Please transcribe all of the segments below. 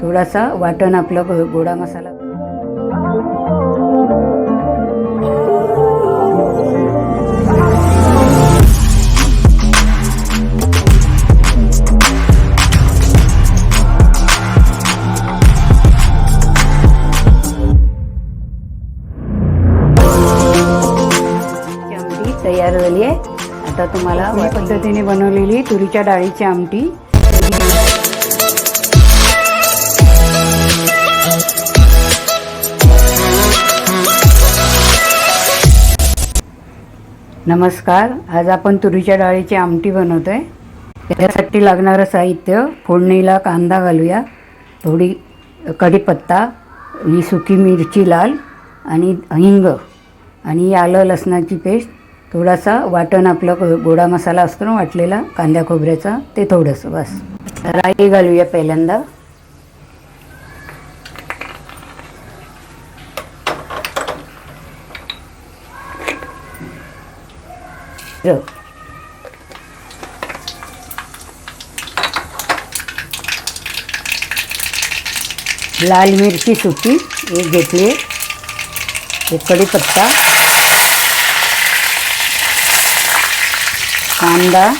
थोडासा वाटण आपलं गोडा मसाला. तयार झाली आहे. आता तुम्हाला पद्धतीने बनवलेली तुरीच्या डाळीची आमटी. नमस्कार आज आपण तुरीच्या डाळीची आमटी बनवतो आहे त्यासाठी लागणारं साहित्य फोडणीला कांदा घालूया थोडी कढीपत्ता ही सुकी मिरची लाल आणि हिंग आणि आलं लसणाची पेस्ट थोडासा वाटण आपलं गोडा मसाला असतो ना वाटलेला कांद्या खोबऱ्याचा ते थोडंसं बस. राई घालूया पहिल्यांदा. र. लाल मिरची सुकी एक घेतली. एक कढीपत्ता. कांदा.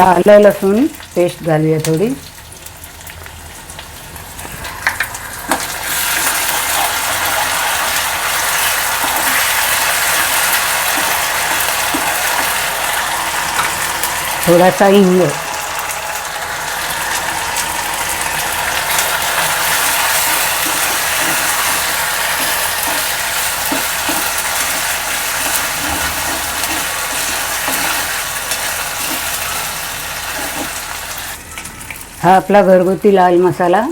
आलं लसूण पेस्ट घालूया थोडी. थोडासा हिंग. हा आपला घरगुती लाल मसाला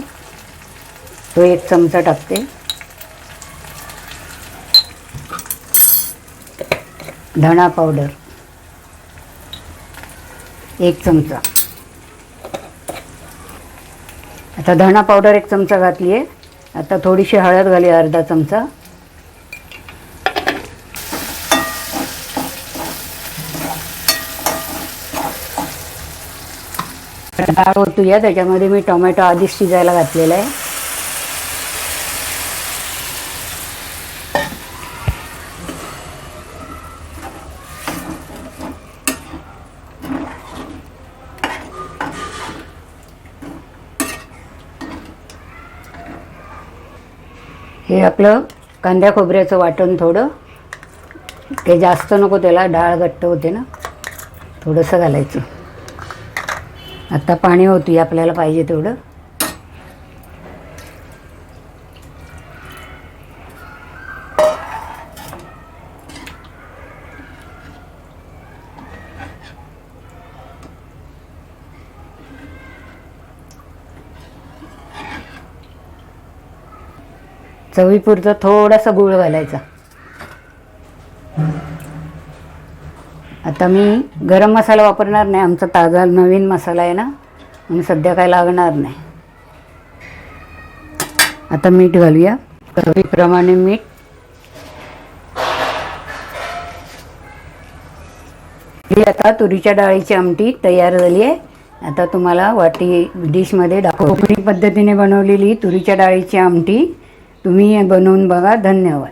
तो एक चमचा टाकते. धणा पावडर एक चमचा. आता धणा पावडर एक चमचा घातली आहे आता थोडीशी हळद घाली अर्धा चमचा. डाळ ओतूया त्याच्यामध्ये मी टोमॅटो आधीच शिजायला घातलेला आहे. हे आपलं कांद्या खोबऱ्याचं वाटण थोडं. ते जास्त नको त्याला डाळ घट्ट होते ना. थोडंसं घालायचं. आता पाणी होती आपल्याला पाहिजे तेवढं. चवीपुरतं थोडासा गुळ घालायचा. आता मी गरम मसाला वापरणार नाही. आमचा ताजा नवीन मसाला आहे ना. म्हणून सध्या काय लागणार नाही. आता मीठ घालूया. चवीप्रमाणे मीठ. ही आता तुरीच्या डाळीची आमटी तयार झाली आहे. आता तुम्हाला वाटी डिशमध्ये दाखव कोकणी पद्धतीने बनवलेली तुरीच्या डाळीची आमटी तुम्ही बनवून बघा. धन्यवाद.